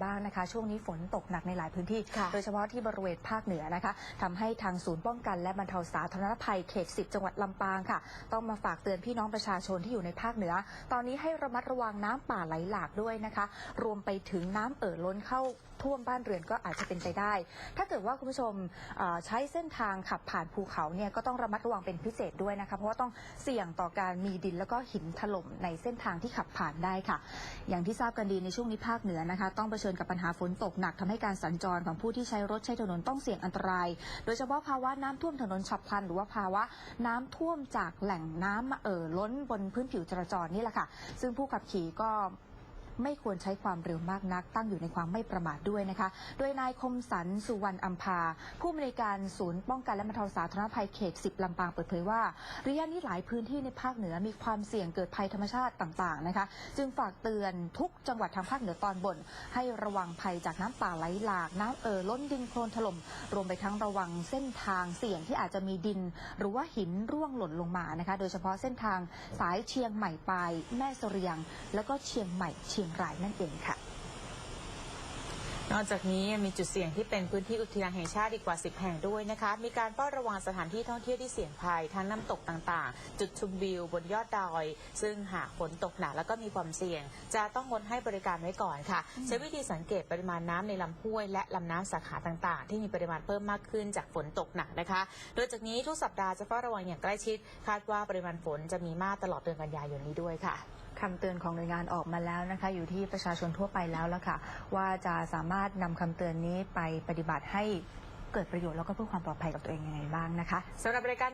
บ้างนะคะช่วงนี้ฝนตกหนักในหลายพื้นที่ค่ะโดยเฉพาะที่บริเวณภาคเหนือนะคะทำให้ทางศูนย์ป้องกันและบรรเทาสาธารณภัยเขต 10 จังหวัดลำปางค่ะ ต้องมาฝากเตือนพี่น้องประชาชนที่อยู่ในภาคเหนือ ตอนนี้ให้ระมัดระวังน้ำป่าไหลหลากด้วยนะคะ รวมไปถึงน้ำเอ่อล้นเข้าท่วมบ้านเรือนก็อาจจะเป็นไปได้ ถ้าเกิดว่าคุณผู้ชมเอ่อใช้เส้นทางขับผ่านภูเขาเนี่ยก็ต้องระมัดระวังเป็นพิเศษด้วยนะคะเพราะว่าต้องเสี่ยงต่อการมีดินแล้วก็หินถล่มในเส้นทางที่ขับผ่านได้ค่ะ อย่างที่ทราบกันดีในช่วงนี้ภาคเหนือนะคะ ต้องเผชิญกับปัญหาฝนตกหนักทำให้การสัญจรของผู้ที่ใช้รถใช้ถนนต้องเสี่ยงอันตราย โดยเฉพาะภาวะน้ำท่วมถนนฉับพลัน หรือว่าภาวะน้ำท่วมจากแหล่งน้ำมาเอ่อล้นบนพื้นผิวจราจรนี่แหละค่ะ ซึ่งผู้ขับขี่ก็ ไม่ควรใช้ความเร็วมากนัก ตั้งอยู่ในความไม่ประมาทด้วยนะคะ โดยนายคมสันสุวรรณอัมพา ผู้อำนวยการศูนย์ป้องกันและบรรเทาสาธารณภัยเขต 10 ลำปางเปิดเผยว่าระยะนี้หลายพื้นที่ในภาคเหนือมีความเสี่ยงเกิดภัยธรรมชาติต่างๆนะคะ จึงฝากเตือนทุกจังหวัดทางภาคเหนือตอนบน ให้ระวังภัยจากน้ำป่าไหลหลาก น้ำเอ่อล้นดินโคลนถล่มรวมไปทั้งระวังเส้นทางเสี่ยงที่อาจจะมีดิน หรือว่าหินร่วงหล่นลงมานะคะ โดยเฉพาะเส้นทางสายเชียงใหม่ไป แม่เสรียง แล้วก็เชียงใหม่เชียงรายนั่นเองค่ะ นอกจากนี้ยังมีจุดเสี่ยงที่เป็นพื้นที่อุทยานแห่งชาติอีกกว่า 10 แห่งด้วยนะคะ มีการเฝ้าระวังสถานที่ท่องเที่ยวที่เสี่ยงภัยทั้งน้ำตกต่างๆ จุดชมวิวบนยอดดอย ซึ่งหากฝนตกหนักแล้วก็มีความเสี่ยง จะต้องงดให้บริการไว้ก่อนค่ะ ใช้วิธีสังเกตปริมาณน้ำในลำห้วย และลำน้ำสาขาต่างๆ ที่มีปริมาณเพิ่มมากขึ้นจากฝนตกหนักนะคะ โดยจากนี้ทุกสัปดาห์จะเฝ้าระวังอย่างใกล้ชิด คาดว่าปริมาณฝนจะมีมากตลอดเดือนกันยายนนี้ด้วยค่ะ คำเตือนของหน่วยงานออกมาแล้วนะคะ อยู่ที่ประชาชนทั่วไปแล้วละค่ะ ว่าจะสามารถนำคำเตือนนี้ไปปฏิบัติให้เกิดประโยชน์แล้วก็เพื่อความปลอดภัยกับตัวเองยังไงบ้างนะคะสำหรับรายการ